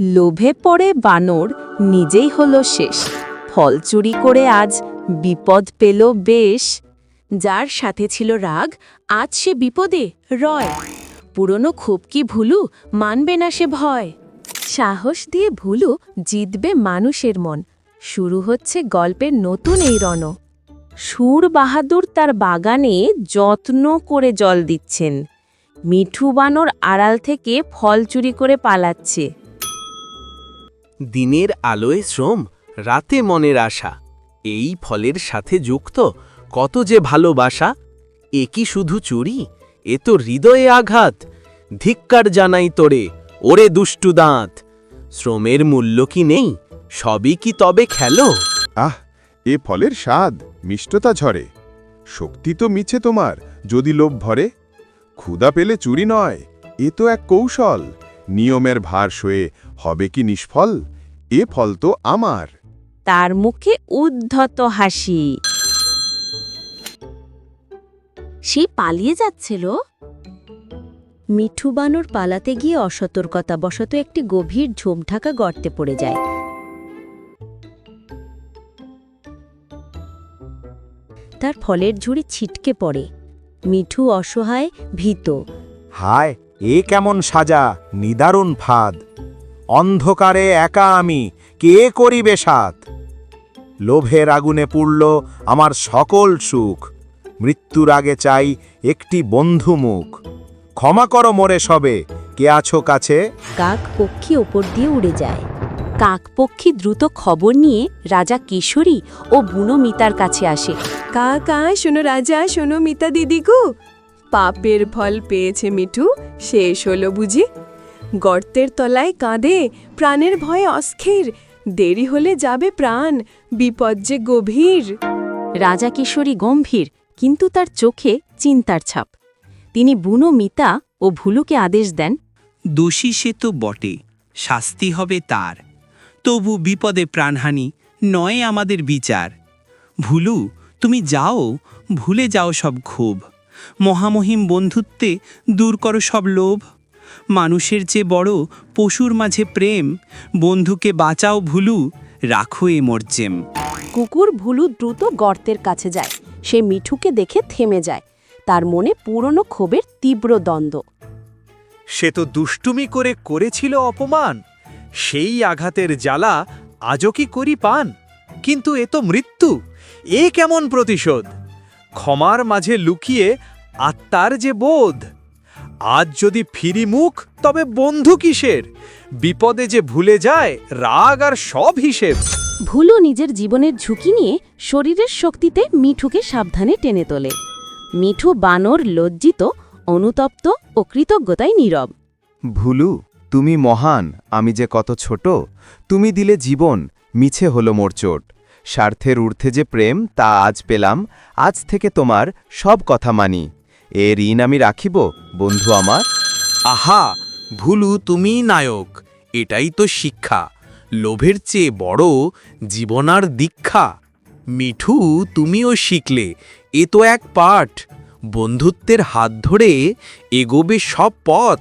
লোভে পড়ে বানর নিজেই হলো শেষ। ফল চুরি করে আজ বিপদ পেল বেশ। যার সাথে ছিল রাগ, আজ সে বিপদে রয়। পুরনো খুব কি ভুলু, মানবে না সে ভয়। সাহস দিয়ে ভুলু, জিতবে মানুষের মন। শুরু হচ্ছে গল্পের নতুন এই রণ। সুর বাহাদুর তার বাগানে যত্ন করে জল দিচ্ছেন। মিঠু বানর আড়াল থেকে ফল চুরি করে পালাচ্ছে। দিনের আলোয় শ্রম, রাতে মনের আশা। এই ফলের সাথে যুক্ত কত যে ভালোবাসা, এ কি শুধু চুরি? এ তো হৃদয়ে আঘাত। ধিক্কার জানাই তোরে, ওরে দুষ্টু দাঁত। শ্রমের মূল্য কি নেই? সবই কি তবে খেলো? আহ, এ ফলের স্বাদ, মিষ্টতা ঝরে। শক্তি তো মিছে তোমার, যদি লোভ ভরে। ক্ষুদা পেলে চুরি নয়, এ তো এক কৌশল। নিয়মের ভার সয়ে হবে কি নিষ্ফল? এ ফল তো আমার। তার মুখে উদ্ধত হাসি। সে পালিয়ে যাচ্ছিল? মিঠু বানর পালাতে গিয়ে অসতর্কতা বশত একটি গভীর ঝোপঢাকা গর্তে পড়ে যায়। তার ফলের ঝুড়ি ছিটকে পড়ে। মিঠু অসহায় ভীত। হায় এ কেমন সাজা নিদারুণ ফাঁদ। অন্ধকারে একা আমি কে করিবে সাত লোভের আগুনে পুড়ল আমার সকল সুখ। মৃত্যুর আগে চাই একটি বন্ধু মুখ। ক্ষমা করো মোরে সবে কে আছো কাছে? কাক পক্ষী ওপর দিয়ে উড়ে যায়। কাকপক্ষী দ্রুত খবর নিয়ে রাজা কিশোরী ও বুনো মিতার কাছে আসে। কা কা শোনো রাজা শোনো মিতা দিদিগু পাপের ফল পেয়েছে মিঠু শেষ হলো বুঝি। গর্তের তলায় কাঁদে প্রাণের ভয়ে অস্থির। দেরি হলে যাবে প্রাণ বিপদ যে গভীর। রাজা কিশোরী গম্ভীর কিন্তু তার চোখে চিন্তার ছাপ। তিনি বুনো মিতা ও ভুলুকে আদেশ দেন দোষী সে তো বটে শাস্তি হবে তার। তবু বিপদে প্রাণহানি নয় আমাদের বিচার। ভুলু তুমি যাও ভুলে যাও সব ক্ষোভ। মহামহিম বন্ধুত্বে দূর করো সব লোভ। মানুষের চেয়ে বড় পশুর মাঝে প্রেম। বন্ধুকে বাঁচাও ভুলু রাখো এ মর্জেম। কুকুর ভুলু দ্রুত গর্তের কাছে যায়। সে মিঠুকে দেখে থেমে যায়। তার মনে পুরনো ক্ষোভের তীব্র দ্বন্দ্ব। সে তো দুষ্টুমি করে করেছিল অপমান। সেই আঘাতের জ্বালা আজও কি করি পান? কিন্তু এ তো মৃত্যু। এ কেমন প্রতিশোধ? ক্ষমার মাঝে লুকিয়ে আত্মার যে বোধ? আজ যদি ফিরি মুখ তবে বন্ধু কিসের? বিপদে যে ভুলে যায় রাগ আর সব হিসেব। ভুলু নিজের জীবনের ঝুঁকি নিয়ে শরীরের শক্তিতে মিঠুকে সাবধানে টেনে তোলে। মিঠু বানর লজ্জিত অনুতপ্ত ও কৃতজ্ঞতায় নীরব। ভুলু তুমি মহান আমি যে কত ছোট তুমি দিলে জীবন মিছে হলো মোর চোট। স্বার্থের ঊর্ধ্বে যে প্রেম, তা আজ পেলাম। আজ থেকে তোমার সব কথা মানি। এ ঋণ আমি রাখিব, বন্ধু আমার? আহা, ভুলু তুমি নায়ক, এটাই তো শিক্ষা। লোভের চেয়ে বড় জীবনার দীক্ষা। মিঠু, তুমিও শিখলে, এ তো এক পাঠ। বন্ধুত্বের হাত ধরে এগোবে সব পথ।